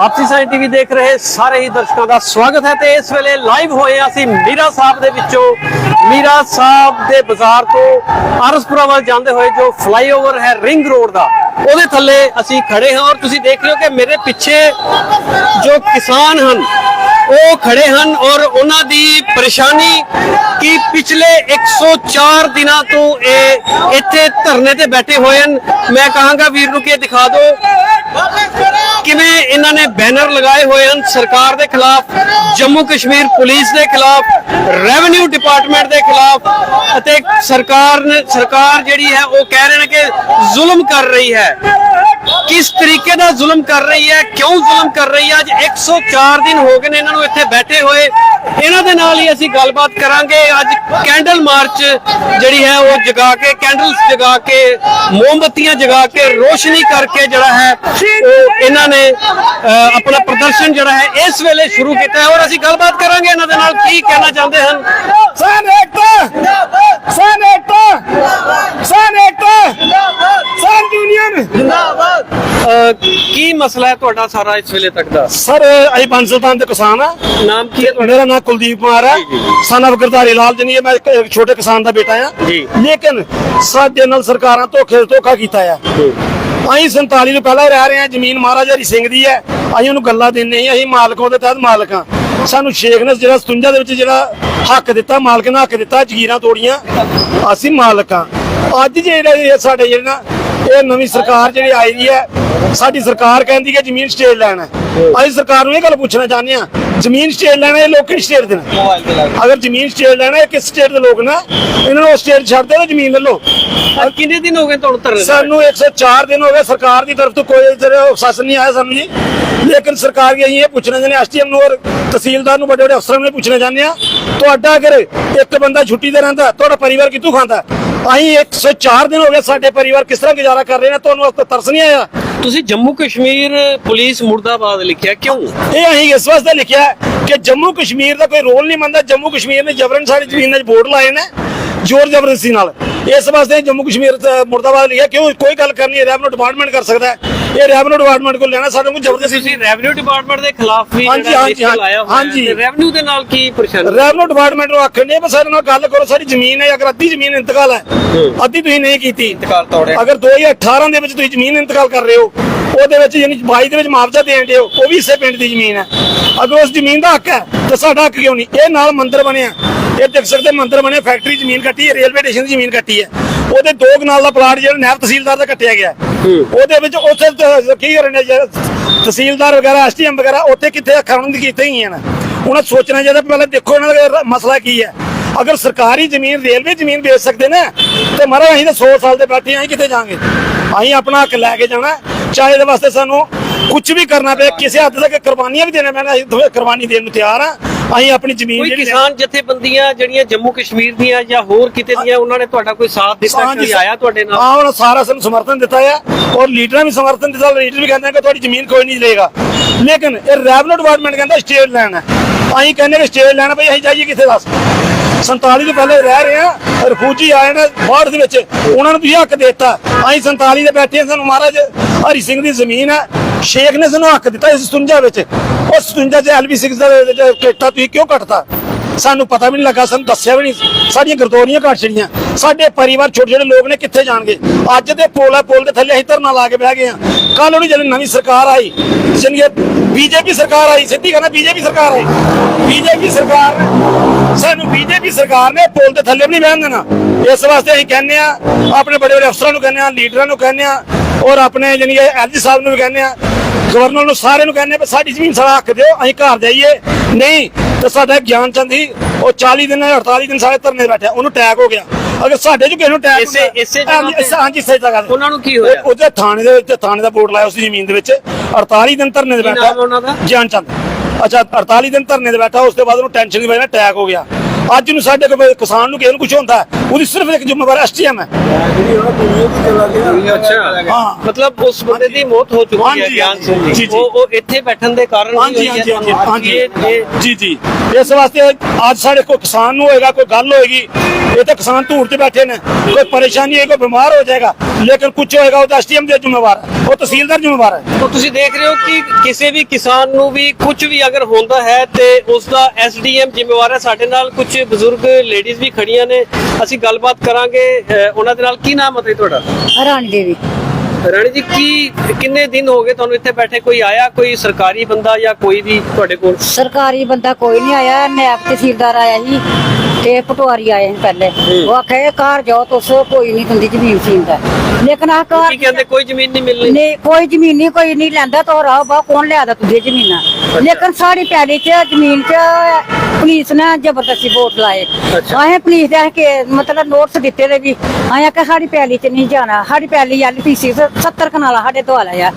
ਆਪਸੀ ਸਾਈ ਟੀਵੀ ਦੇਖ ਰਹੇ ਸਾਰੇ ਹੀ ਦਰਸ਼ਕਾਂ ਦਾ ਸਵਾਗਤ ਹੈ ਤੇ ਇਸ ਵੇਲੇ ਲਾਈਵ ਹੋਏ ਹਾਂ ਅਸੀਂ ਮੀਰਾ ਸਾਹਿਬ ਦੇ ਵਿੱਚੋਂ। ਮੀਰਾ ਸਾਹਿਬ ਦੇ ਬਾਜ਼ਾਰ ਤੋਂ ਆਰਸਪੁਰਾ ਵੱਲ ਜਾਂਦੇ ਹੋਏ ਜੋ ਫਲਾਈਓਵਰ ਹੈ ਰਿੰਗ ਰੋਡ ਦਾ, ਉਹਦੇ ਥੱਲੇ ਅਸੀਂ ਖੜੇ ਹਾਂ ਔਰ ਤੁਸੀਂ ਦੇਖ ਰਹੇ ਹੋ ਕਿ ਮੇਰੇ ਪਿੱਛੇ ਜੋ ਕਿਸਾਨ ਹਨ, ਉਹ ਖੜੇ ਹਨ ਔਰ ਉਹਨਾਂ ਦੀ ਪਰੇਸ਼ਾਨੀ ਕਿ ਪਿਛਲੇ 104 ਦਿਨਾਂ ਤੋਂ ਇਹ ਇੱਥੇ ਧਰਨੇ ਤੇ ਬੈਠੇ ਹੋਏ ਹਨ। ਮੈਂ ਕਹਾਂਗਾ ਵੀਰ ਨੂੰ ਕਿ ਦਿਖਾ ਦਿਓ। ਕਿਵੇਂ ਇਹਨਾਂ ਨੇ ਬੈਨਰ ਲਗਾਏ ਹੋਏ ਹਨ ਸਰਕਾਰ ਦੇ ਖਿਲਾਫ, ਜੰਮੂ ਕਸ਼ਮੀਰ ਪੁਲਿਸ ਦੇ ਖਿਲਾਫ, ਰੈਵਨਿਊ ਡਿਪਾਰਟਮੈਂਟ ਦੇ ਖਿਲਾਫ ਅਤੇ ਸਰਕਾਰ ਨੇ ਸਰਕਾਰ ਜਿਹੜੀ ਹੈ ਉਹ ਕਹਿ ਰਹੇ ਨੇ ਕਿ ਜ਼ੁਲਮ ਕਰ ਰਹੀ ਹੈ। ਕਿਸ ਤਰੀਕੇ ਨਾਲ ਜ਼ੁਲਮ ਕਰ ਰਹੀ ਹੈ? ਕਿਉਂ ਜ਼ੁਲਮ ਕਰ ਰਹੀ ਹੈ? ਅੱਜ 104 ਦਿਨ ਹੋ ਗਏ ਨੇ ਇਹਨਾਂ ਨੂੰ ਇੱਥੇ ਬੈਠੇ ਹੋਏ। ਇਹਨਾਂ ਦੇ ਨਾਲ ਹੀ ਅਸੀਂ ਗੱਲਬਾਤ ਕਰਾਂਗੇ। ਅੱਜ ਕੈਂਡਲ ਮਾਰਚ ਜਿਹੜੀ ਹੈ, ਉਹ ਜਗਾ ਕੇ, ਕੈਂਡਲਸ ਜਗਾ ਕੇ, ਮੋਮਬੱਤੀਆਂ ਜਗਾ ਕੇ ਰੋਸ਼ਨੀ ਕਰਕੇ ਜਿਹੜਾ ਹੈ, ਉਹ ਇਹਨਾਂ ਨੇ ਆਪਣਾ ਪ੍ਰਦਰਸ਼ਨ ਜਿਹੜਾ ਹੈ, ਇਸ ਵੇਲੇ ਸ਼ੁਰੂ ਕੀਤਾ ਹੈ। ਔਰ ਅਸੀਂ ਗੱਲਬਾਤ ਕਰਾਂਗੇ ਇਹਨਾਂ ਦੇ ਨਾਲ ਕੀ ਕਹਿਣਾ ਚਾਹੁੰਦੇ ਹਨ। ਸਨ ਏਕਤਾ ਸਨ ਏਕਤਾ ਸਨ ਏਕਤਾ ਸਨ ਯੂਨੀਅਨ ਮਸਲਾ ਹੈ ਤੁਹਾਡਾ ਸਾਰਾ ਇਸ ਵੇਲੇ ਤੱਕ ਦਾ? ਸਰ ਅਸੀਂ ਪੰਜ ਸੁਲਤਾਨ ਦੇ ਕਿਸਾਨ ਆ ਨਾਮ ਕੀ ਹੈ ਮੇਰਾ ਨਾਮ ਕੁਲਦੀਪ ਕੁਮਾਰ ਹੈ। ਸਨ ਆਫ ਗਰਦਾਰੀ ਲਾਲ ਜਨੀ ਮੈਂ ਇੱਕ ਛੋਟੇ ਕਿਸਾਨ ਦਾ ਬੇਟਾ ਆ ਜੀ। ਲੇਕਿਨ ਸਾਡੇ ਨਾਲ ਸਰਕਾਰਾਂ ਧੋਖੇ ਧੋਖਾ ਕੀਤਾ ਆ। ਅਸੀਂ 47 ਤੋਂ ਪਹਿਲਾਂ ਰਹਿ ਰਹੇ ਹਾਂ ਜ਼ਮੀਨ ਮਹਾਰਾਜਾ ਹਰੀ ਸਿੰਘ ਦੀ ਹੈ। ਅਸੀਂ ਉਹਨੂੰ ਗੱਲਾਂ ਦਿੰਨੇ ਹਾਂ ਅਸੀਂ ਮਾਲਕ ਉਹਦੇ ਤਹਿਤ ਮਾਲਕ ਹਾਂ। ਸਾਨੂੰ ਸ਼ੇਖ ਨੇ ਜਿਹੜਾ 57 ਦੇ ਵਿੱਚ ਜਿਹੜਾ ਹੱਕ ਦਿੱਤਾ ਮਾਲਕ ਨੇ ਹੱਕ ਦਿੱਤਾ ਜ਼ਗੀਰਾਂ ਤੋੜੀਆਂ ਅਸੀਂ ਮਾਲਕ ਹਾਂ। ਅੱਜ ਜਿਹੜੇ ਸਾਡੇ ਜਿਹੜੇ ਨਾ ਇਹ ਨਵੀਂ ਸਰਕਾਰ ਜਿਹੜੀ ਆਈ ਦੀ ਹੈ ਸਾਡੀ ਸਰਕਾਰ ਕਹਿੰਦੀ ਕਿ ਜ਼ਮੀਨ ਸਟੇਟ ਲੈਣਾ ਹੈ। ਅਸੀਂ ਸਰਕਾਰ ਨੂੰ ਇਹ ਗੱਲ ਪੁੱਛਣਾ ਚਾਹੁੰਦੇ ਹਾਂ ਜ਼ਮੀਨ ਸਟੇਟ ਲੈਣਾ ਇਹ ਲੋਕ ਕਿਹੜੀ ਸਟੇਟ ਦੇ ਨੇ? ਅਗਰ ਜ਼ਮੀਨ ਸਟੇਟ ਲੈਣਾ ਇਹ ਕਿਸ ਸਟੇਟ ਦੇ ਲੋਕ ਨੇ? ਇਹਨਾਂ ਨੂੰ ਸਟੇਟ ਛੱਡ ਤੇ ਜ਼ਮੀਨ ਲੈ ਲਓ। ਕਿੰਨੇ ਦਿਨ ਹੋ ਗਏ ਤੁਹਾਨੂੰ ਧਰਨੇ? ਸਾਨੂੰ 104 ਦਿਨ ਹੋ ਗਏ ਸਰਕਾਰ ਦੀ ਤਰਫ ਤੋਂ ਕੋਈ ਸ਼ਾਸਨ ਨਹੀਂ ਆਇਆ ਸਾਨੂੰ ਜੀ। ਲੇਕਿਨ ਸਰਕਾਰ ਵੀ ਅਸੀਂ ਇਹ ਪੁੱਛਣਾ ਚਾਹੁੰਦੇ ਹਾਂ ਐਸਟੀਐਮ ਨੂੰ ਔਰ ਤਹਿਸੀਲਦਾਰ ਨੂੰ ਵੱਡੇ ਵੱਡੇ ਅਫਸਰਾਂ ਨੂੰ ਪੁੱਛਣਾ ਚਾਹੁੰਦੇ ਹਾਂ। ਤੁਹਾਡਾ ਅਗਰ ਇੱਕ ਬੰਦਾ ਛੁੱਟੀ ਤੇ ਰਹਿੰਦਾ ਤੁਹਾਡਾ ਪਰਿਵਾਰ ਕਿੱਥੋਂ ਖਾਂਦਾ? ਅਸੀਂ 104 ਦਿਨ ਹੋ ਗਏ ਸਾਡੇ ਪਰਿਵਾਰ ਕਿਸ ਤਰ੍ਹਾਂ ਗੁਜ਼ਾਰਾ ਕਰ ਰਹੇ ਨੇ ਤੁਹਾਨੂੰ ਉਸ ਤੇ ਤਰਸ ਨਹੀਂ ਆਇਆ? ਤੁਸੀਂ ਜੰਮੂ ਕਸ਼ਮੀਰ ਪੁਲਿਸ ਮੁਰਦਾਬਾਦ ਲਿਖਿਆ ਕਿਉਂ? ਇਹ ਅਸੀਂ ਇਸ ਵਾਸਤੇ ਲਿਖਿਆ ਕਿ ਜੰਮੂ ਕਸ਼ਮੀਰ ਦਾ ਕੋਈ ਰੋਲ ਨਹੀਂ ਮੰਨਦਾ ਜੰਮੂ ਕਸ਼ਮੀਰ ਨੇ ਜਬਰਨ ਸਾਡੀ ਜ਼ਮੀਨ 'ਚ ਵੋਟ ਲਾਏ ਨੇ ਜ਼ੋਰ ਜ਼ਬਰਦਸਤੀ ਨਾਲ। ਇਸ ਵਾਸਤੇ ਜੰਮੂ ਕਸ਼ਮੀਰ ਮੁਰਦਾਬਾਦ ਲਿਖਿਆ ਕਿਉਂ ਕੋਈ ਗੱਲ ਕਰਨੀ ਹੈ ਰੈਵਨਿਊ ਡਿਪਾਰਟਮੈਂਟ ਕਰ ਸਕਦਾ ਹੈ। ਇਹ ਰੈਵਨਿਊ ਡਿਪਾਰਟਮੈਂਟ ਕੋਲ ਲੈਣਾ ਸਾਡੇ ਕੋਲ ਜ਼ਬਰਦਸਤੀ ਤੁਸੀਂ ਰੈਵਨਿਊ ਡਿਪਾਰਟਮੈਂਟ ਦੇ ਖਿਲਾਫ ਵੀ ਹਾਂਜੀ, ਜਿਹੜਾ ਹਾਂਜੀ, ਲਿਖਤ ਲਾਇਆ ਹੋਇਆ ਹਾਂਜੀ। ਹੈ। ਰੈਵਨਿਊ ਦੇ ਨਾਲ ਕੀ ਪਰੇਸ਼ਾਨੀ? ਰੈਵਨਿਊ ਡਿਪਾਰਟਮੈਂਟ ਨੂੰ ਆਖਣ ਦੇ ਬਸ ਸਾਡੇ ਨਾਲ ਗੱਲ ਕਰੋ ਸਾਡੀ ਜ਼ਮੀਨ ਹੈ ਅਗਰ ਅੱਧੀ ਜ਼ਮੀਨ ਇੰਤਕਾਲ ਹੈ ਅੱਧੀ ਤੁਸੀਂ ਨਹੀਂ ਕੀਤੀ। ਇੰਤਕਾਲ ਤੋੜਿਆ। ਅਗਰ 2018 ਦੇ ਵਿੱਚ ਤੁਸੀਂ ਜ਼ਮੀਨ ਇੰਤਕਾਲ ਕਰ ਰਹੇ ਹੋ ਉਹਦੇ ਵਿੱਚ ਯਾਨੀ 22 ਦੇ ਵਿੱਚ ਮੁਆਵਜ਼ਾ ਦੇਣ ਦੇ ਹੋ ਉਹ ਵੀ ਇਸੇ ਪਿੰਡ ਦੀ ਜ਼ਮੀਨ ਹੈ। ਅਗਰ ਉਸ ਜ਼ਮੀਨ ਦਾ ਹੱਕ ਹੈ ਤਾਂ ਸਾਡਾ ਹੱਕ ਕਿਉਂ ਨਹੀਂ? ਇਹ ਨਾਲ ਮੰਦਿਰ ਬਣਿਆ। ਇਹ ਦੇਖ ਸਕਦੇ ਮੰਦਿਰ ਬਣਿਆ ਫੈਕਟਰੀ ਜ਼ਮੀਨ ਕੱਟੀ ਹੈ ਰੇਲਵੇ ਸਟੇਸ਼ਨ ਦੀ ਜ਼ਮੀਨ ਕੱਟੀ ਹੈ। ਉਹਦੇ ਦੋ ਕਨਾਲ ਦਾ ਪਲਾਟ ਜਿਹੜਾ ਨਾਇਬ ਤਹਿਸੀਲਦਾਰ ਦਾ ਕੱਟਿਆ ਗਿਆ ਉਹਦੇ ਵਿੱਚ ਉੱਥੇ ਕੀ ਕਰਨੇ ਜਿਹੜਾ ਤਹਿਸੀਲਦਾਰ ਵਗੈਰਾ ਐਸਟੀਐਮ ਵਗੈਰਾ ਉੱਥੇ ਕਿੱਥੇ ਅੱਖਾਂ ਉਹਨਾਂ ਦੀ ਕੀਤੇ ਹੀ ਹਨ? ਉਹਨਾਂ ਸੋਚਣਾ ਚਾਹੀਦਾ, ਪਹਿਲਾਂ ਦੇਖੋ ਇਹਨਾਂ ਦਾ ਮਸਲਾ ਕੀ ਹੈ। ਅਗਰ ਸਰਕਾਰੀ ਜ਼ਮੀਨ, ਰੇਲਵੇ ਜ਼ਮੀਨ ਵੇਚ ਸਕਦੇ ਨੇ, ਤੇ ਮਾਰਾ ਅਸੀਂ ਤਾਂ 100 ਸਾਲ ਦੇ ਬੈਠੇ ਹਾਂ ਅਸੀਂ ਕਿੱਥੇ ਜਾਾਂਗੇ ਅਸੀਂ ਆਪਣਾ ਹੱਕ ਲੈ ਕੇ ਜਾਣਾ, ਚਾਹੇ ਇਹਦੇ ਵਾਸਤੇ ਸਾਨੂੰ ਕੁਝ ਵੀ ਕਰਨਾ ਪਏ, ਕਿਸੇ ਹੱਦ ਤੱਕ ਕੁਰਬਾਨੀਆਂ ਵੀ ਦੇਣਾ ਪੈਣਾ, ਅਸੀਂ ਦੋਵੇਂ ਕੁਰਬਾਨੀ ਦੇਣ ਨੂੰ ਤਿਆਰ ਹਾਂ ਅਸੀਂ ਆਪਣੀ ਜ਼ਮੀਨ ਕੋਈ ਜਿਹੜੀ ਕਿਸਾਨ ਜਥੇਬੰਦੀਆਂ ਜਿਹੜੀਆਂ ਜੰਮੂ ਕਸ਼ਮੀਰ ਦੀਆਂ ਜਾਂ ਹੋਰ ਕਿਤੇ ਦੀਆਂ ਉਹਨਾਂ ਨੇ ਤੁਹਾਡਾ ਕੋਈ ਸਾਥ ਦਿੱਤਾ ਕੋਈ ਆਇਆ ਤੁਹਾਡੇ ਨਾਲ? ਹਾਂ ਉਹਨਾਂ ਸਾਰਾ ਸਾਨੂੰ ਸਮਰਥਨ ਦਿੱਤਾ ਹੈ ਔਰ ਲੀਡਰਾਂ ਵੀ ਸਮਰਥਨ ਦਿੱਤਾ। ਲੀਡਰ ਵੀ ਕਹਿੰਦੇ ਆ ਕਿ ਤੁਹਾਡੀ ਜ਼ਮੀਨ ਕੋਈ ਨਹੀਂ ਲਏਗਾ ਲੇਕਿਨ ਇਹ ਰੈਵਨਿਊ ਡਿਪਾਰਟਮੈਂਟ ਕਹਿੰਦਾ ਸਟੇਟ ਲੈਣ ਹੈ। ਅਸੀਂ ਕਹਿੰਦੇ ਕਿ ਸਟੇਟ ਲੈਣ ਭਈ ਅਸੀਂ ਜਾਈਏ ਕਿੱਥੇ ਦੱਸ? 47 ਤੋਂ ਪਹਿਲੇ ਰਹਿ ਰਹੇ ਆ ਰਫੂਜੀ ਆਏ ਨੇ ਬਾੜ ਦੇ ਵਿੱਚ। ਉਹਨਾਂ ਨੂੰ ਤੁਸੀਂ ਹੱਕ ਦਿੱਤਾ। ਅਸੀਂ 47 ਦੇ ਬੈਠੇ ਸਾਨੂੰ ਮਹਾਰਾਜ ਹਰੀ ਸਿੰਘ ਦੀ ਜ਼ਮੀਨ ਹੈ। ਸ਼ੇਖ ਨੇ ਸਾਨੂੰ ਹੱਕ ਦਿੱਤਾ ਇਸ 57 ਵਿੱਚ। ਉਹ 57 ਚ ਐਲਬੀ6 ਦਾ ਕਿੱਟਾ ਤੁਸੀਂ ਕਿਉਂ ਕੱਟਤਾ? ਸਾਨੂੰ ਪਤਾ ਵੀ ਨਹੀਂ ਲੱਗਾ, ਸਾਨੂੰ ਦੱਸਿਆ ਵੀ ਨਹੀਂ। ਸਾਡੀਆਂ ਗਰਦੋਰੀਆਂ ਘਟ ਛੜੀਆਂ ਸਾਡੇ ਪਰਿਵਾਰ ਛੋਟੇ ਛੋਟੇ ਲੋਕ ਨੇ, ਕਿੱਥੇ ਜਾਣਗੇ? ਅੱਜ ਦੇ ਪੋਲ ਆ, ਪੋਲ ਦੇ ਥੱਲੇ ਅਸੀਂ ਧਰਨਾ ਲਾ ਕੇ ਬਹਿ ਗਏ ਆ ਕੱਲ ਉਹਨੂੰ ਜਦੋਂ ਨਵੀਂ ਸਰਕਾਰ ਆਈ ਜਨਗੇ ਬੀਜੇਪੀ ਸਰਕਾਰ ਆਈ, ਸਿੱਧੀ ਕਹਿੰਦਾ ਬੀਜੇਪੀ ਸਰਕਾਰ ਆਈ। ਬੀਜੇਪੀ ਸਰਕਾਰ ਨੇ, ਸਾਨੂੰ ਬੀਜੇਪੀ ਸਰਕਾਰ ਨੇ ਪੋਲ ਦੇ ਥੱਲੇ ਵੀ ਨਹੀਂ ਬਹਿਣ ਦੇਣਾ। ਇਸ ਵਾਸਤੇ ਅਸੀਂ ਕਹਿੰਦੇ ਆ ਆਪਣੇ ਬੜੇ ਬੜੇ ਅਫਸਰਾਂ ਨੂੰ ਕਹਿੰਦੇ ਆ ਲੀਡਰਾਂ ਨੂੰ ਕਹਿੰਦੇ ਆ ਔਰ ਆਪਣੇ ਜਾਨੀ ਕਿ ਐਲਜੀ ਸਾਹਿਬ ਨੂੰ ਵੀ ਕਹਿੰਦੇ ਆ ਗਵਰਨਰ ਨੂੰ ਸਾਰਿਆਂ ਨੂੰ ਕਹਿੰਦੇ ਵੀ ਸਾਡੀ ਜ਼ਮੀਨ ਸਾਡਾ ਹੱਕ ਦਿਓ ਅਸੀਂ ਘਰ ਜਾਈਏ। ਨਹੀਂ ਤੇ ਸਾਡਾ ਗਿਆਨ ਚੰਦ ਸੀ ਉਹ 40 ਦਿਨ 48 ਦਿਨ ਸਾਰੇ ਧਰਨੇ ਤੇ ਬੈਠਾ ਉਹਨੂੰ ਅਟੈਕ ਹੋ ਗਿਆ। ਅਗਰ ਸਾਡੇ ਚ ਕਿਸੇ ਨੂੰ ਅਟੈਕ ਇਸੇ- ਇਸੇ? ਹਾਂਜੀ ਇਸੇ ਜਗ੍ਹਾ ਤੇ। ਉਹਨਾਂ ਨੂੰ ਕੀ ਹੋਇਆ? ਉਹ- ਉਹਦੇ ਥਾਣੇ ਦੇ ਵਿੱਚ ਥਾਣੇ ਦਾ ਬੋਰਡ ਲਾਇਆ ਉਸ ਜ਼ਮੀਨ ਦੇ ਵਿੱਚ। 48 ਦਿਨ ਧਰਨੇ ਕੀ ਬੈਠਾ ਦਾ? ਗਿਆਨ ਚੰਦ। ਅੱਛਾ 48 ਦਿਨ ਧਰਨੇ ਤੇ ਬੈਠਾ ਉਸ ਤੋਂ ਬਾਅਦ ਉਹਨੂੰ ਟੈਨਸ਼ਨ ਦੀ ਵਜ੍ਹਾ ਨਾਲ ਅਟੈਕ ਹੋ ਗਿਆ। ਅੱਜ ਨੂੰ ਸਾਡੇ ਕੋਲ ਕਿਸਾਨ ਨੂੰ ਕਿਸੇ ਨੂੰ ਕੁਝ ਹੁੰਦਾ ਉਹਦੀ ਸਿਰਫ ਇੱਕ ਜ਼ਿੰਮੇਵਾਰ ਐਸਟੀਐਮ ਹੈ। ਅੱਛਾ। ਮਤਲਬ ਉਸ ਬੰਦੇ ਦੀ ਮੌਤ ਹੋ ਚੁੱਕੀ ਹੈ ਹਾਂਜੀ, ਗਿਆਨ ਸਿੰਘ ਜੀ, ਜੀ ਜੀ। ਉਹ ਉਹ ਇੱਥੇ ਬੈਠਣ ਦੇ ਕਾਰਨ ਹੀ ਹੋਈ ਹੈ। ਜੀ ਜੀ। ਇਸ ਵਾਸਤੇ ਅੱਜ ਸਾਡੇ ਕੋਈ ਕਿਸਾਨ ਨੂੰ ਹੋਏਗਾ ਕੋਈ ਗੱਲ ਹੋਏਗੀ ਇਹ ਤਾਂ ਕਿਸਾਨ ਧੂੜ 'ਚ ਬੈਠੇ ਨੇ ਕੋਈ ਪਰੇਸ਼ਾਨੀ ਹੈ ਕੋਈ ਬਿਮਾਰ ਹੋ ਜਾਏਗਾ। ਲੇਕਿਨ ਕੁਝ ਹੋਏਗਾ ਉਹ ਤਾਂ ਐਸਟੀਐਮ ਦੇ ਜ਼ਿੰਮੇਵਾਰ ਹੈ ਉਹ ਤਹਿਸੀਲਦਾਰ ਜ਼ਿੰਮੇਵਾਰ ਹੈ। ਤਾਂ ਤੁਸੀਂ ਦੇਖ ਰਹੇ ਹੋ ਕਿ ਕਿਸੇ ਵੀ ਕਿਸਾਨ ਨੂੰ ਵੀ ਕੁਝ ਵੀ ਅਗਰ ਹੁੰਦਾ ਹੈ ਤੇ ਉਸ ਦਾ ਐਸਡੀਐਮ ਜ਼ਿੰਮੇਵਾਰ ਹੈ। ਸਾਡੇ ਨਾਲ ਕੁਝ ਬਜ਼ੁਰਗ ਲੇਡੀਜ਼ ਵੀ ਖੜੀਆਂ ਨੇ। ਅਸੀਂ ਗੱਲਬਾਤ ਕਰਾਂਗੇ ਉਹਨਾਂ ਦੇ ਨਾਲ ਕੀ ਨਾਮ ਹੈ ਤੁਹਾਡਾ? ਰਾਣੀ ਦੇਵੀ। ਰਾਣੀ ਜੀ ਕੀ ਕਿੰਨੇ ਦਿਨ ਹੋ ਗਏ ਤੁਹਾਨੂੰ ਇੱਥੇ ਬੈਠੇ? ਕੋਈ ਆਇਆ ਕੋਈ ਸਰਕਾਰੀ ਬੰਦਾ ਜਾਂ ਕੋਈ ਵੀ ਤੁਹਾਡੇ ਕੋਲ? ਸਰਕਾਰੀ ਬੰਦਾ ਕੋਈ ਨਹੀਂ ਆਇਆ ਨਾਇਬ ਤਹਿਸੀਲਦਾਰ ਆਇਆ ਸੀ ਤੇ ਪਟਵਾਰੀ ਆਏ ਸੀ ਪਹਿਲੇ। ਉਹ ਆਖੇ ਘਰ ਜਾਓ ਤੁਸ ਕੋਈ ਨਹੀਂ ਤੁੰਦੀ ਜ਼ਮੀਨ ਸੀਂਦਾ ਲੇਕਿਨ ਆ ਕੀ ਘਰ ਕਹਿੰਦੇ ਕੋਈ ਜ਼ਮੀਨ ਨਹੀਂ ਮਿਲਣੀ? ਨਹੀਂ ਕੋਈ ਜ਼ਮੀਨ ਨਹੀਂ ਕੋਈ ਨਹੀਂ ਲੈਂਦਾ ਤੋ ਰਾਹ ਬਾ ਕੌਣ ਲਿਆਦਾ ਤੁੰਦੀ ਜ਼ਮੀਨਾਂ? ਲੇਕਿਨ ਸਾਡੀ ਪੈਲੀ 'ਚ ਜ਼ਮੀਨ 'ਚ ਪੁਲਿਸ ਨੇ ਜ਼ਬਰਦਸਤੀ ਵੋਟ ਲਾਏ। ਆਏ ਪੁਲਿਸ ਦੇ ਕੇ ਮਤਲਬ ਨੋਟਸ ਦਿੱਤੇ ਦੇ ਵੀ ਆਇਆ ਕਿ ਸਾਡੀ ਪੈਲੀ 'ਚ ਨਹੀਂ ਜਾਣਾ ਸਾਡੀ ਪੈਲੀ ਐਲਪੀਸੀ 70 ਕਨਾਲਾ ਸਾਡੇ ਤੋਂ ਲਾਇਆ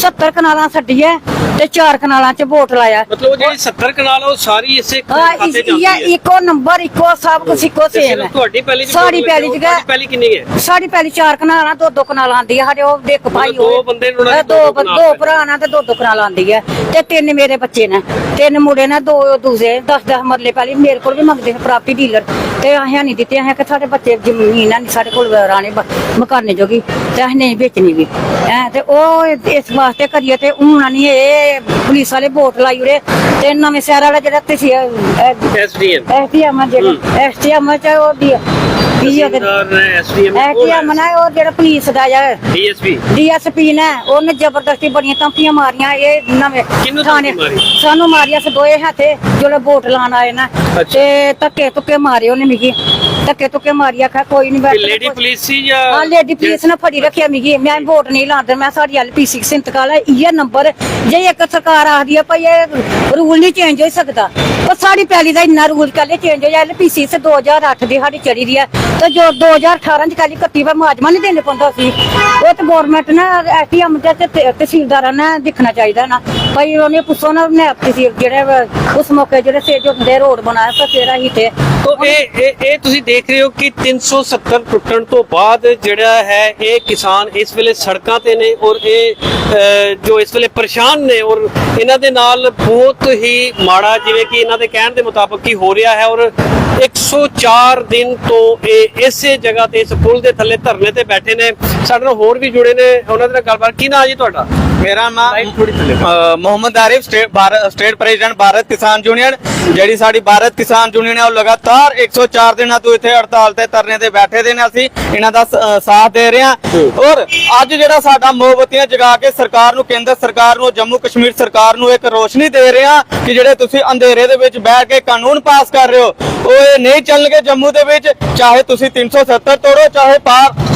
70 ਕਨਾਲਾਂ ਛੱਡੀ ਹੈ ਤੇ 4 ਕਨਾਲਾਂ 'ਚ ਵੋਟ ਲਾਇਆ। ਮਤਲਬ ਉਹ ਜਿਹੜੀ 70 ਕਨਾਲ ਉਹ ਸਾਰੀ ਇਸੇ ਖਾਤੇ ਜਾਂਦੀ ਇਹ ਹੈ। ਇੱਕੋ ਨੰਬਰ ਇੱਕੋ ਸਭ ਕੁਝ ਇੱਕੋ ਸੇਮ ਹੈ। ਤੁਹਾਡੀ ਪਹਿਲੀ ਸਾਡੀ ਚ ਤੁਹਾਡੀ ਪਹਿਲੀ ਕਿੰਨੀ ਹੈ? ਸਾਡੀ ਪੈਲੀ ਚਾਰ ਕਨਾਲਾਂ ਦੋ ਦੋ ਕਨਾਲਾਂ ਆਂਦੀ ਹੈ ਸਾਡੇ ਉਹ ਦੇਖ ਭਾਈ ਦੋ ਹੋਏ। ਬੰਦੇ ਨੇ ਦੀ ਦੋ ਦੋ ਦੋ ਦੋ। ਭਰਾ ਨਾਲ ਤੇ ਦੋ ਦੋ ਕਨਾਲ ਆਂਦੀ ਹੈ ਤੇ ਤਿੰਨ ਮੇਰੇ ਬੱਚੇ ਨੇ। ਤਿੰਨ ਮੁੰਡੇ ਨੇ ਦੋ ਦੂਸਰੇ 10 10 ਮਰਲੇ ਪੈਲੀ ਮੇਰੇ ਕੋਲ ਵੀ ਮੰਗਦੇ ਨੇ ਪ੍ਰਾਪਰਟੀ ਡੀਲਰ। ਤੇ ਅਸੀਂ ਨਹੀਂ ਦਿੱਤੇ ਅਸੀਂ ਕਿ ਸਾਡੇ ਬੱਚੇ ਜ਼ਮੀਨ ਆ ਨਹੀਂ ਸਾਡੇ ਕੋਲ ਰਾਣੇ ਮਕਾਨੇ ਜੋਗੀ ਤੇ ਅਸੀਂ ਨਹੀਂ ਵੇਚਣੀ ਵੀ ਐ ਤੇ ਉਹ ਇਸ ਵਾਸਤੇ ਕਰੀਏ ਤੇ ਹੁਣ ਨਹੀਂ ਇਹ ਪੁਲਿਸ ਵਾਲੇ ਵੋਟ ਲਾਈ ਉਰੇ। ਤੇ ਨਵੇਂ ਸ਼ਹਿਰ ਵਾਲਾ ਜਿਹੜਾ ਤੁਸੀਂ ਐਸਡੀਐਮ ਐਸਟੀਐਮ ਜਿਹੜਾ ਐਸਟੀਐਮ ਚ ਉਹ ਦੀ ਐਸਡੀਐਮ ਜਿਹੜਾ ਪੁਲਿਸ ਦਾ ਯਾਰ ਡੀਐਸਪੀ ਡੀਐਸਪੀ ਨੇ ਉਹਨੇ ਜ਼ਬਰਦਸਤੀ ਬੜੀਆਂ ਧਮਕੀਆਂ ਮਾਰੀਆਂ ਇਹ ਨਵੇਂ ਮਾਰੀ? ਸਾਨੂੰ ਮਾਰੀਆਂ ਸੀ ਦੋਏ ਹੱਥੇ ਜਿਹੜੇ ਵੋਟ ਲਾਣ ਆਏ ਨਾ। ਤੇ ਧੱਕੇ ਧੁੱਕੇ ਮਾਰੇ ਉਹਨੇ ਮਿਗੀ। ਧੱਕੇ ਧੁੱਕੇ ਮਾਰੀ ਆਖਿਆ ਕੋਈ ਨਹੀਂ ਬੈਠ ਲੇਡੀ ਪੁਲਿਸ ਸੀ ਜਾਂ ਹਾਂ ਲੇਡੀ ਪੁਲਿਸ ਨੇ ਫੜੀ ਰੱਖਿਆ ਮਿਗੀ ਮੈਂ ਵੋਟ ਨਹੀਂ ਲਾਉਂਦਾ ਮੈਂ ਸਾਡੀ ਐਲਪੀਸੀ ਸਿੰਤਕਾਲ ਹੈ ਇਹ ਨੰਬਰ ਜੇ ਇੱਕ ਸਰਕਾਰ ਆਖਦੀ ਹੈ ਭਈ ਇਹ ਰੂਲ ਨਹੀਂ ਚੇਂਜ ਹੋ ਸਕਦਾ ਪਰ ਸਾਡੀ ਪੈਲੀ ਦਾ ਇੰਨਾ ਰੂਲ ਕੱਲੇ ਚੇਂਜ ਹੋ ਜਾ ਐਲਪੀਸੀ ਸੇ 2008 ਦੀ ਸਾਡੀ ਚੜੀ ਦੀ ਹੈ ਤੇ ਜੋ 2018 ਚ ਕੱਲੀ ਕੱਤੀ ਵਾ ਮੁਆਜਮਾ ਨਹੀਂ ਦੇਣੇ ਪੈਂਦਾ ਸੀ। ਉਹ ਤੇ ਗਵਰਨਮੈਂਟ ਨੇ ਐਟੀਐਮ ਤੇ ਤਹਿਸੀਲਦਾਰਾਂ ਨੇ ਦੇਖਣਾ ਚਾਹੀਦਾ ਨਾ। ਭਈ ਉਹਨੇ ਪੁੱਛੋ ਨਾ ਨੇ ਤਹਿਸੀਲ ਜਿਹੜੇ ਉਸ ਮੌਕੇ ਜਿਹੜੇ ਸੇ ਜੋ ਰੋਡ ਬਣਾਇਆ ਤਾਂ ਕਿਹੜਾ ਹੀ? ਤੇ ਇਹ ਇਹ ਤੁਸੀਂ ਦੇਖ ਰਹੇ ਹੋ ਕਿ 370 ਟੁੱਟਣ ਤੋਂ ਬਾਅਦ ਜਿਹੜਾ ਹੈ, ਇਹ ਕਿਸਾਨ ਇਸ ਵੇਲੇ ਸੜਕਾਂ ਤੇ ਨੇ ਔਰ ਇਹ ਜੋ ਇਸ ਵੇਲੇ ਪਰੇਸ਼ਾਨ ਨੇ ਔਰ ਇਹਨਾਂ ਦੇ ਨਾਲ ਬਹੁਤ ਹੀ ਮਾੜਾ ਜਿਵੇਂ ਕਿ ਇਹਨਾਂ ਦੇ ਕਹਿਣ ਦੇ ਮੁਤਾਬਕ ਹੀ ਹੋ ਰਿਹਾ ਹੈ ਔਰ 104 ਦਿਨ ਤੋਂ ਇਹ ਇਸੇ ਜਗ੍ਹਾ ਤੇ ਇਸ ਪੁਲ ਦੇ ਥੱਲੇ ਧਰਨੇ ਤੇ ਬੈਠੇ ਨੇ। ਸਾਡੇ ਨਾਲ ਹੋਰ ਵੀ ਜੁੜੇ ਨੇ, ਉਹਨਾਂ ਦੇ ਨਾਲ ਗੱਲਬਾਤ। ਕੀ ਨਾਮ ਜੀ ਤੁਹਾਡਾ? ਮੇਰਾ ਨਾਮ ਅ, Mohammad Arif state Bharat state president Bharat Kisan union. ਜਿਹੜੀ ਸਾਡੀ ਭਾਰਤ ਕਿਸਾਨ ਯੂਨੀਅਨ ਹੈ ਉਹ ਲਗਾਤਾਰ 104 ਦਿਨਾਂ ਤੋਂ ਇੱਥੇ ਹੜਤਾਲ ਤੇ ਧਰਨੇ ਤੇ ਬੈਠੇ ਦੇ ਨੇ ਅਸੀਂ। ਇਹਨਾਂ ਦਾ ਸ- ਅ, ਸਾਥ ਦੇ ਰਹੇ ਹਾਂ। ਔਰ ਅੱਜ ਜਿਹੜਾ ਸਾਡਾ ਮੋਮਬਤੀਆਂ ਜਗਾ ਕੇ ਸਰਕਾਰ ਨੂੰ ਕੇਂਦਰ ਸਰਕਾਰ ਨੂੰ ਜੰਮੂ ਕਸ਼ਮੀਰ ਸਰਕਾਰ ਨੂੰ ਇੱਕ ਰੋਸ਼ਨੀ ਦੇ ਰਹੇ ਹਾਂ ਕਿ ਜਿਹੜੇ ਤੁਸੀਂ ਅੰਧੇਰੇ ਦੇ ਵਿੱਚ ਬੈਠ ਕੇ ਕਾਨੂੰਨ ਪਾਸ ਕਰ ਰਹੇ ਹੋ ਉਹ ਇਹ ਨਹੀਂ ਚੱਲਣਗੇ ਜੰਮੂ ਦੇ ਵਿੱਚ। ਚਾਹੇ ਤੁਸੀਂ 370 ਤੋੜੋ ਚਾਹੇ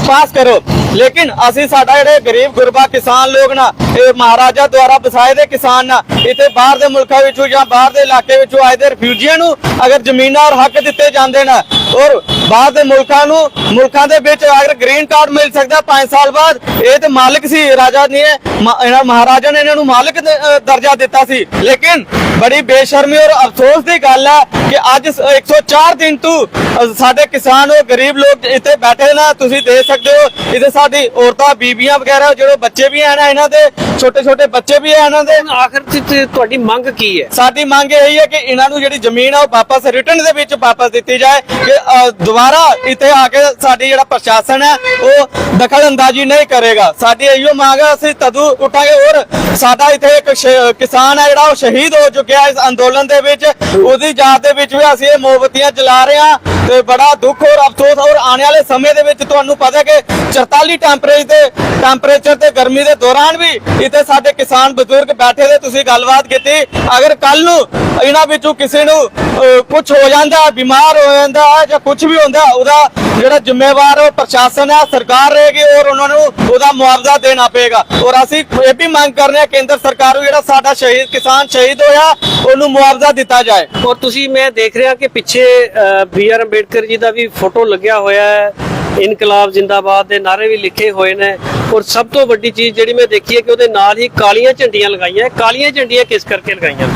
ਪਾਸ ਕਰੋ। ਲੇਕਿਨ ਅਸੀਂ ਸਾਡਾ ਜਿਹੜੇ ਗਰੀਬ ਗੁਰਬਾ ਕਿਸਾਨ ਲੋਕ ਨਾ, ਇਹ ਮਹਾਰਾਜਾ ਦੁਆਰਾ ਵਸਾਏ ਦੇ ਕਿਸਾਨ ਨਾ, ਇੱਥੇ ਬਾਹਰ ਦੇ ਮੁਲਕਾਂ ਵਿੱਚੋਂ ਜਾਂ ਬਾਹਰ ਦੇ ਇਲਾਕੇ ਵਿੱਚੋਂ ਆਏ ਦੇ ਰਿਫਿਊਜੀਆਂ ਨੂੰ ਅਗਰ ਜ਼ਮੀਨਾਂ ਔਰ ਹੱਕ ਦਿੱਤੇ ਜਾਂਦੇ ਨਾ, ਔਰ ਬਾਹਰ ਦੇ ਮੁਲਕਾਂ ਨੂੰ, ਮੁਲਕਾਂ ਦੇ ਵਿੱਚ ਅਗਰ ਗ੍ਰੀਨ ਕਾਰਡ ਮਿਲ ਸਕਦਾ 5 ਸਾਲ ਬਾਅਦ, ਇਹ ਤੇ ਮਾਲਕ ਸੀ, ਰਾਜਾ ਨੇ ਇਹਨਾਂ ਮਹਾਰਾਜਾ ਨੇ ਇਹਨਾਂ ਨੂੰ ਮਾਲਕ ਦਰਜਾ ਦਿੱਤਾ ਸੀ। ਲੇਕਿਨ ਬੜੀ ਬੇਸ਼ਰਮੀ ਔਰ ਅਫਸੋਸ ਦੀ ਗੱਲ ਹੈ ਕਿ ਅੱਜ ਸ- 104 ਦਿਨ ਤੋਂ ਸਾਡੇ ਕਿਸਾਨ ਔਰ ਗਰੀਬ ਲੋਕ ਇੱਥੇ ਬੈਠੇ ਨਾ, ਤੁਸੀਂ ਦੇਖ ਸਕਦੇ ਹੋ ਇਹਦੇ ਸਾਡੀ ਔਰਤਾਂ ਬੀਬੀਆਂ ਵਗੈਰਾ ਜਿਹੜੇ ਬੱਚੇ ਵੀ ਹਨ ਇਹਨਾਂ ਦੇ ਛੋਟੇ ਛੋਟੇ ਬੱਚੇ ਵੀ ਹਨ ਇਹਨਾਂ ਦੇ। ਆਖਰ ਚ ਤੇ ਤੁਹਾਡੀ ਮੰਗ ਕੀ ਹੈ? ਸਾਡੀ ਮੰਗ ਇਹ ਹੈ ਕਿ ਇਹਨਾਂ ਨੂੰ ਜਿਹੜੀ ਜ਼ਮੀਨ ਆ ਉਹ ਵਾਪਸ ਰਿਟਰਨ ਦੇ ਵਿੱਚ ਵਾਪਸ ਦਿੱਤੀ ਜਾਏ ਕਿ ਅ, ਦੁਬਾਰਾ ਇੱਥੇ ਆ ਕੇ ਸਾਡੀ ਜਿਹੜਾ ਪ੍ਰਸ਼ਾਸਨ ਹੈ ਉਹ ਦਖਲ ਅੰਦਾਜ਼ੀ ਨਹੀਂ ਕਰੇਗਾ। ਸਾਡੀ ਇਹੋ ਮੰਗ ਹੈ ਅਸੀਂ ਤਦੋਂ ਉੱਠਾਂਗੇ ਔਰ ਸਾਡਾ ਇੱਥੇ ਇੱਕ ਸ਼- ਕਿਸਾਨ ਹੈ ਜਿਹੜਾ ਉਹ ਸ਼ਹੀਦ ਹੋ ਚੁੱਕਿਆ ਇਸ ਅੰਦੋਲਨ ਦੇ ਵਿੱਚ। ਉਹਦੀ ਯਾਦ ਦੇ ਵਿੱਚ ਵੀ ਅਸੀਂ ਇਹ ਮੋਮਬਤੀਆਂ ਜਲਾ ਰਹੇ ਹਾਂ ਤੇ ਬੜਾ ਦੁੱਖ ਔਰ ਅਫਸੋਸ ਔਰ ਆਉਣ ਵਾਲੇ ਸਮੇਂ ਦੇ ਵਿੱਚ ਤੁਹਾਨੂੰ ਪਤਾ ਕਿ 44 ਟੈਂਪਰੇਚਰ ਤੇ ਟੈਂਪਰੇਚਰ ਤੇ ਗਰਮੀ ਦੇ ਦੌਰਾਨ ਵੀ ਇੱਥੇ ਸਾਡੇ ਕਿਸਾਨ ਬਜ਼ੁਰਗ ਬੈਠੇ ਦੇ ਤੁਸੀਂ ਗੱਲਬਾਤ ਕੀਤੀ। ਅਗਰ ਕੱਲ ਨੂੰ ਇਹਨਾਂ ਵਿੱਚੋਂ ਕਿਸੇ ਨੂੰ ਕੁਝ ਹੋ ਜਾਂਦਾ, ਬਿਮਾਰ ਹੋ ਜਾਂਦਾ ਜਾਂ ਕੁਝ ਵੀ ਹੁੰਦਾ, ਉਹਦਾ ਜਿਹੜਾ ਜ਼ਿੰਮੇਵਾਰ ਉਹ ਪ੍ਰਸ਼ਾਸਨ ਹੈ, ਸਰਕਾਰ ਰਹੇਗੀ ਔਰ ਉਹਨਾਂ ਨੂੰ ਉਹਦਾ ਮੁਆਵਜ਼ਾ ਦੇਣਾ ਪਏਗਾ। ਔਰ ਅਸੀਂ ਇਹ ਵੀ ਮੰਗ ਕਰਨੇ ਹਾਂ, ਕੇਂਦਰ ਸਰਕਾਰ ਨੂੰ ਜਿਹੜਾ ਸਾਡਾ ਸ਼ਹੀਦ, ਕਿਸਾਨ ਸ਼ਹੀਦ ਹੋਇਆ, ਉਹਨੂੰ ਮੁਆਵਜ਼ਾ ਦਿੱਤਾ ਜਾਏ। ਔਰ ਤੁਸੀਂ, ਮੈਂ ਦੇਖ ਰਿਹਾ ਕਿ ਪਿੱਛੇ ਬੀ ਆਰ ਅੰਬੇਡਕਰ ਜੀ ਦਾ ਵੀ ਫੋਟੋ ਲੱਗਿਆ ਹੋਇਆ ਹੈ। ਇਨਕਲਾਬ ਜਿੰਦਾਬਾਦ ਦੇ ਨਾਰੇ ਵੀ ਲਿਖੇ ਹੋਏ ਨੇ। ਔਰ ਸਭ ਤੋਂ ਵੱਡੀ ਚੀਜ਼ ਜਿਹੜੀ ਮੈਂ ਦੇਖੀ ਹੈ ਕਿ ਉਹਦੇ ਨਾਲ ਹੀ ਕਾਲੀਆਂ ਝੰਡੀਆਂ ਲਗਾਈਆਂ ਹੈ। ਕਾਲੀਆਂ ਝੰਡੀਆਂ ਕਿਸ ਕਰਕੇ ਲਗਾਈਆਂ?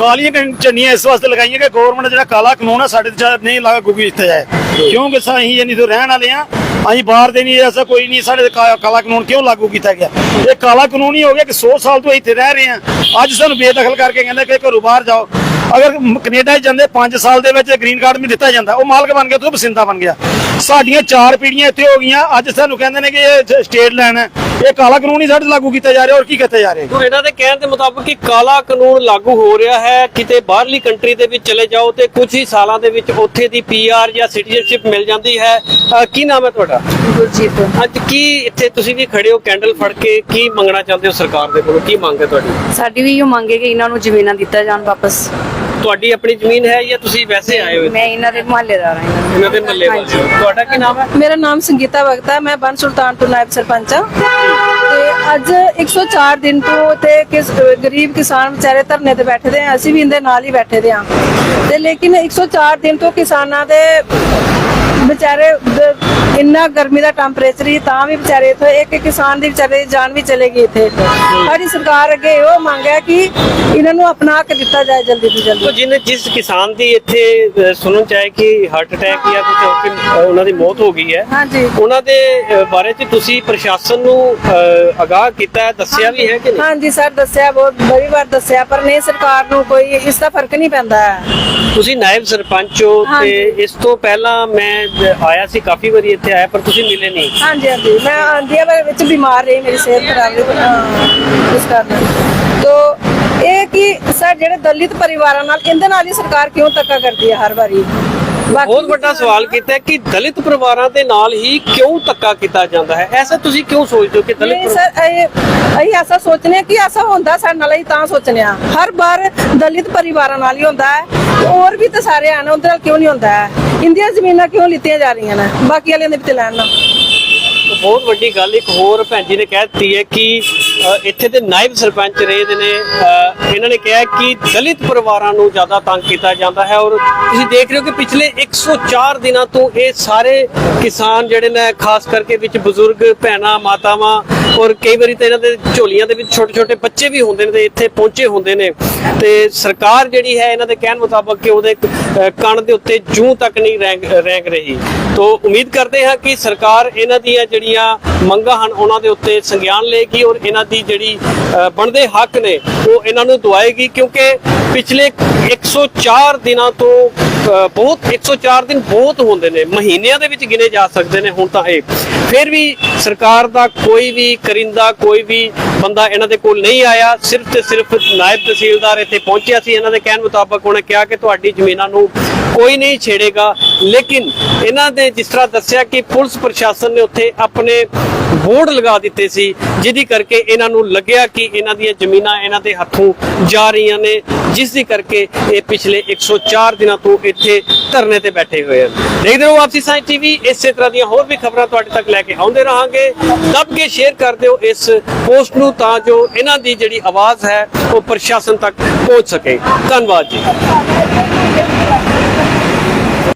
ਕਾਲੀਆਂ ਝੰਡੀਆਂ ਇਸ ਵਾਸਤੇ ਲਗਾਈਆਂ ਕਿ ਗਵਰਨਮੈਂਟ ਜਿਹੜਾ ਕਾਲਾ ਕਾਨੂੰਨ ਆ ਸਾਡੇ ਤੇ ਨਹੀਂ ਲਾਗੂ ਕੀਤਾ ਜਾਏ। ਕਿਉਂਕਿ ਅਸੀਂ ਇਹ ਨਹੀਂ ਤੋਂ ਰਹਿਣ ਵਾਲੇ ਆ ਅਸੀਂ ਬਾਹਰ ਦੇ ਨਹੀਂ ਐਸਾ ਕੋਈ ਨਹੀਂ ਸਾਡੇ ਕਾਲਾ ਕਾਨੂੰਨ ਕਿਉਂ ਲਾਗੂ ਕੀਤਾ ਗਿਆ? ਇਹ ਕਾਲਾ ਕਾਨੂੰਨ ਹੀ ਹੋ ਗਿਆ ਕਿ 100 ਸਾਲ ਤੋਂ ਇੱਥੇ ਰਹਿ ਰਹੇ ਆ ਅੱਜ ਸਾਨੂੰ ਬੇਦਖਲ ਕਰਕੇ ਕਹਿੰਦੇ ਕਿ ਘਰੋਂ ਬਾਹਰ ਜਾਓ। ਅਗਰ ਕੈਨੇਡਾ 'ਚ ਜਾਂਦੇ 5 ਸਾਲ ਦੇ ਵਿੱਚ ਗ੍ਰੀਨ ਕਾਰਡ ਵੀ ਦਿੱਤਾ ਜਾਂਦਾ ਉਹ ਮਾਲਕ ਬਣ ਗਿਆ ਤੇ ਬਸਿੰਦਾ ਬਣ ਗਿਆ। ਸਾਡੀਆਂ ਚਾਰ ਪੀੜ੍ਹੀਆਂ ਇੱਥੇ ਹੋ ਗਈਆਂ ਅੱਜ ਸਾਨੂੰ ਕਹਿੰਦੇ ਨੇ ਕਿ ਇਹ ਸਟੇਟ ਲੈਣ ਹੈ। ਇਹ ਕਾਲਾ ਕਾਨੂੰਨ ਹੀ ਸਾਡੇ ਲਾਗੂ ਕੀਤਾ ਜਾ ਰਿਹਾ ਔਰ ਕੀ ਕੀਤਾ ਜਾ ਰਿਹਾ? ਇਹਨਾਂ ਦੇ ਕਹਿਣ ਦੇ ਮੁਤਾਬਕ ਕਿ ਕਾਲਾ ਕਾਨੂੰਨ ਲਾਗੂ ਹੋ ਰਿਹਾ ਹੈ ਕਿਤੇ ਬਾਹਰਲੀ ਕੰਟਰੀ ਦੇ ਵਿੱਚ ਚਲੇ ਜਾਓ ਤੇ ਕੁਝ ਹੀ ਸਾਲਾਂ ਦੇ ਵਿੱਚ ਉੱਥੇ ਦੀ ਪੀਆਰ ਜਾਂ ਸਿਟੀਜ਼ਨਸ਼ਿਪ ਮਿਲ ਜਾਂਦੀ ਹੈ। ਕੀ ਨਾਮ ਹੈ ਤੁਹਾਡਾ? ਗੁਰਜੀਤ ਅੱਜ ਕੀ ਇੱਥੇ ਤੁਸੀਂ ਵੀ ਖੜੇ ਹੋ ਕੈਂਡਲ ਫੜ ਕੇ ਕੀ ਮੰਗਣਾ ਚਾਹੁੰਦੇ ਹੋ ਸਰਕਾਰ ਦੇ ਕੋਲੋਂ? ਕੀ ਮੰਗ ਹੈ ਤੁਹਾਡੀ? ਸਾਡੀ ਵੀ ਇਹ ਮੰਗੇ ਕਿ ਇਹਨਾਂ ਨੂੰ ਜ਼ਮੀਨਾਂ ਦਿੱਤਾ ਜਾਣ ਵਾਪਸ। ਤੁਹਾਡੀ ਆਪਣੀ ਜ਼ਮੀਨ ਹੈ ਜਾਂ ਤੁਸੀਂ ਵੈਸੇ ਆਏ ਹੋ ਮੈਂ ਇਹਨਾਂ ਦੇ ਮਹੱਲੇਦਾਰ ਹਾਂ। ਇਹਨਾਂ ਦੇ ਮੱਲੇ ਵਾਲੇ ਹੋ। ਤੁਹਾਡਾ ਕੀ ਨਾਮ ਹੈ? ਮੇਰਾ ਨਾਮ ਸੰਗੀਤਾ ਭਗਤ ਹੈ ਮੈਂ ਬਨ ਸੁਲਤਾਨ ਤੋਂ ਨਾਇਬ ਸਰਪੰਚ ਹਾਂ। ਅੱਜ 104 ਦਿਨ ਤੋਂ ਤੇ ਕਿਸ ਗਰੀਬ ਕਿਸਾਨ ਵਿਚਾਰੇ ਧਰਨੇ ਤੇ ਬੈਠੇ ਦੇ ਆ ਅਸੀਂ ਵੀ ਇਹਦੇ ਨਾਲ ਹੀ ਬੈਠੇ ਦੇ ਆ। ਤੇ ਲੇਕਿਨ 104 ਦਿਨ ਤੋਂ ਕਿਸਾਨਾਂ ਦੇ ਵਿਚਾਰੇ ਇੰਨਾ ਗਰਮੀ ਦਾ ਟੈਂਪਰੇਚਰ ਹੀ ਤਾਂ ਵੀ ਵਿਚਾਰੇ ਇੱਥੇ ਇੱਕ ਕਿਸਾਨ ਦੀ ਵਿਚਾਰੇ ਦੀ ਜਾਨ ਵੀ ਚਲੇ ਗਈ ਇੱਥੇ। ਸਾਡੀ ਸਰਕਾਰ ਅੱਗੇ ਉਹ ਮੰਗ ਹੈ ਕਿ ਇਹਨਾਂ ਨੂੰ ਆਪਣਾ ਹੱਕ ਦਿੱਤਾ ਜਾਏ ਜਲਦੀ ਤੋਂ ਜਲਦੀ। ਤੋ ਜਿਹਨੇ ਜਿਸ ਕਿਸਾਨ ਦੀ ਇੱਥੇ ਸੁਣਨ ਚ ਆਇਆ ਕਿ ਹਾਰਟ ਅਟੈਕ ਜਾਂ ਕੁਝ ਹੋ ਕੇ ਉਹਨਾਂ ਦੀ ਮੌਤ ਹੋ ਗਈ ਹੈ ਹਾਂਜੀ। ਉਹਨਾਂ ਦੇ ਬਾਰੇ ਚ ਤੁਸੀਂ ਪ੍ਰਸ਼ਾਸਨ ਨੂੰ ਅਹ, ਅਗਾਹ ਕੀਤਾ ਹੈ ਦੱਸਿਆ ਵੀ ਹੈ ਕਿ ਨਹੀਂ? ਹਾਂਜੀ ਸਰ ਦੱਸਿਆ ਬਹੁਤ ਬੜੀ ਵਾਰ ਦੱਸਿਆ ਪਰ ਨਹੀਂ ਸਰਕਾਰ ਨੂੰ ਕੋਈ ਇਸ ਦਾ ਫ਼ਰਕ ਨਹੀਂ ਪੈਂਦਾ। ਤੁਸੀਂ ਨਾਇਬ ਸਰਪੰਚ ਹੋ ਤੇ। ਇਸ ਤੋਂ ਪਹਿਲਾਂ ਮੈਂ ਆਇਆ ਸੀ ਕਾਫੀ ਵਾਰੀ ਇੱਥੇ ਆਇਆ ਪਰ ਤੁਸੀਂ ਮਿਲੇ ਨਹੀਂ। ਹਾਂਜੀ ਹਾਂਜੀ। ਮੈਂ ਆਂਦੀ ਆ ਵਿੱਚ ਬਿਮਾਰ ਰਹੀ ਮੇਰੀ ਸਿਹਤ ਖਰਾਬ ਰਹੀ ਹਾਂ, ਇਸ ਕਾਰਨ। ਤੋ ਇਹ ਕਿ ਸਰ ਜਿਹੜੇ ਦਲਿਤ ਪਰਿਵਾਰਾਂ ਨਾਲ ਇਹਦੇ ਨਾਲ ਹੀ ਸਰਕਾਰ ਕਿਉਂ ਧੱਕਾ ਕਰਦੀ ਹੈ ਹਰ ਵਾਰੀ? ਬਹੁਤ ਵੱਡਾ ਸਵਾਲ ਕੀਤਾ ਕਿ ਦਲਿਤ ਪਰਿਵਾਰਾਂ ਦੇ ਨਾਲ ਹੀ ਕਿਉਂ ਧੱਕਾ ਕੀਤਾ ਜਾਂਦਾ ਹੈ? ਐਸਾ ਤੁਸੀਂ ਕਿਉਂ ਸੋਚਦੇ ਹੋ ਕਿ ਦਲਿਤ ਸਰ ਇਹ ਐਸਾ ਸੋਚਨੇ ਕਿ ਐਸਾ ਹੁੰਦਾ ਸਾਡੇ ਨਾਲ ਹੀ ਤਾਂ ਸੋਚਨੇ ਆ ਹਰ ਵਾਰ ਦਲਿਤ ਪਰਿਵਾਰਾਂ ਨਾਲ ਹੀ ਹੁੰਦਾ ਹੈ ਹੋਰ ਵੀ ਤਾਂ ਸਾਰੇ ਆਣ ਉਹਦੇ ਨਾਲ ਕਿਉਂ ਨਹੀਂ ਹੁੰਦਾ ਹੈ? ਇੰਡੀਆ ਜ਼ਮੀਨਾਂ ਕਿਉਂ ਲਿੱਤੀਆਂ ਜਾ ਰਹੀਆਂ ਨੇ? ਬਾਕੀ ਵਾਲਿਆਂ ਦੇ ਵੀ ਤੇ ਲੈਣ ਨਾ ਤਾਂ ਬਹੁਤ ਵੱਡੀ ਗੱਲ ਇੱਕ ਹੋਰ ਭੈਣ ਜੀ ਨੇ ਕਹਿ ਦਿੱਤੀ ਹੈ ਕਿ ਇੱਥੇ ਦੇ ਨਾਇਬ ਸਰਪੰਚ ਰਹੇ ਦੇ ਨੇ ਇਹਨਾਂ ਨੇ ਕਿਹਾ ਕਿ ਦਲਿਤ ਪਰਿਵਾਰਾਂ ਨੂੰ ਜ਼ਿਆਦਾ ਤੰਗ ਕੀਤਾ ਜਾਂਦਾ ਹੈ ਔਰ ਤੁਸੀਂ ਦੇਖ ਰਹੇ ਹੋ ਕਿ ਪਿਛਲੇ 104 ਦਿਨਾਂ ਤੋਂ ਇਹ ਸਾਰੇ ਕਿਸਾਨ ਜਿਹੜੇ ਨੇ, ਖਾਸ ਕਰਕੇ ਵਿੱਚ ਬਜ਼ੁਰਗ ਭੈਣਾਂ, ਮਾਤਾਵਾਂ ਔਰ ਕਈ ਵਾਰੀ ਤਾਂ ਇਹਨਾਂ ਦੇ ਝੋਲੀਆਂ ਦੇ ਵਿੱਚ ਛੋਟੇ ਛੋਟੇ ਬੱਚੇ ਵੀ ਹੁੰਦੇ ਨੇ ਤੇ ਇੱਥੇ ਪਹੁੰਚੇ ਹੁੰਦੇ ਨੇ। ਤੇ ਸਰਕਾਰ ਜਿਹੜੀ ਹੈ, ਇਹਨਾਂ ਦੇ ਕਹਿਣ ਮੁਤਾਬਕ ਕਿ ਉਹਦੇ ਕਣ ਦੇ ਉੱਤੇ ਜੂੰ ਤੱਕ ਨਹੀਂ ਰੈਂਕ ਰੈਂਕ ਰਹੀ। ਤੋਂ ਉਮੀਦ ਕਰਦੇ ਹਾਂ ਕਿ ਸਰਕਾਰ ਇਹਨਾਂ ਦੀਆਂ ਜਿਹੜੀਆਂ ਮੰਗਾਂ ਹਨ, ਉਹਨਾਂ ਦੇ ਉੱਤੇ ਸੰਗਿਆਨ ਲਏਗੀ ਔਰ ਇਹਨਾਂ ਦੀ ਜਿਹੜੀ ਬਣਦੇ ਹੱਕ ਨੇ, ਉਹ ਇਹਨਾਂ ਨੂੰ ਦਵਾਏਗੀ ਕਿਉਂਕਿ ਪਿਛਲੇ 104 ਦਿਨਾਂ ਤੋਂ ਬਹੁਤ 104 ਦਿਨ ਬਹੁਤ ਹੁੰਦੇ ਨੇ, ਮਹੀਨਿਆਂ ਦੇ ਵਿੱਚ ਗਿਣੇ ਜਾ ਸਕਦੇ ਨੇ ਹੁਣ ਤਾਂ ਇਹ। ਫਿਰ ਵੀ ਸਰਕਾਰ ਦਾ ਕੋਈ ਵੀ ਕਰਿੰਦਾ, ਕੋਈ ਵੀ ਬੰਦਾ ਇਹਨਾਂ ਦੇ ਕੋਲ ਨਹੀਂ ਆਇਆ, ਸਿਰਫ ਤੇ ਸਿਰਫ ਨਾਇਬ ਤਹਿਸੀਲਦਾਰ ਇੱਥੇ ਪਹੁੰਚਿਆ ਸੀ, ਇਹਨਾਂ ਦੇ ਕਹਿਣ ਮੁਤਾਬਕ ਉਹਨੇ ਕਿਹਾ ਕਿ ਤੁਹਾਡੀ ਜ਼ਮੀਨਾਂ ਨੂੰ ਕੋਈ ਨਹੀਂ ਛੇੜੇਗਾ, ਲੇਕਿਨ ਇਹਨਾਂ ਦੇ ਨੇ ਜਿਸ ਤਰ੍ਹਾਂ ਦੱਸਿਆ ਕਿ ਪੁਲਿਸ ਪ੍ਰਸ਼ਾਸਨ ਨੇ ਉੱਥੇ ਆਪਣੇ ਬੋਰਡ ਲਗਾ ਦਿੱਤੇ ਸੀ, ਜਿਹਦੀ ਕਰਕੇ ਇਹਨਾਂ ਨੂੰ ਲੱਗਿਆ ਕਿ ਇਹਨਾਂ ਦੀਆਂ ਜ਼ਮੀਨਾਂ ਇਹਨਾਂ ਦੇ ਹੱਥੋਂ ਜਾ ਰਹੀਆਂ ਨੇ, ਜਿਸ ਦੀ ਕਰਕੇ ਇਹ ਪਿਛਲੇ 104 ਦਿਨਾਂ ਤੋਂ ਇੱਥੇ ਧਰਨੇ ਤੇ ਬੈਠੇ ਹੋਏ ਹਨ। ਦੇਖਦੇ ਰਹੋ ਆਪਸੀ ਸਾਇੰਸ ਟੀਵੀ, ਇਸੇ ਤਰ੍ਹਾਂ ਦੀਆਂ ਹੋਰ ਵੀ ਖਬਰਾਂ ਤੁਹਾਡੇ ਤੱਕ ਲੈ ਕੇ ਆਉਂਦੇ ਰਹਾਂਗੇ। ਦੱਬ ਕੇ ਸ਼ੇਅਰ ਕਰ ਦਿਓ ਇਸ ਪੋਸਟ ਨੂੰ ਤਾਂ ਜੋ ਇਹਨਾਂ ਦੀ ਜਿਹੜੀ ਆਵਾਜ਼ ਹੈ, ਉਹ ਪ੍ਰਸ਼ਾਸਨ ਤੱਕ ਪਹੁੰਚ ਸਕੇ। ਧੰਨਵਾਦ ਜੀ।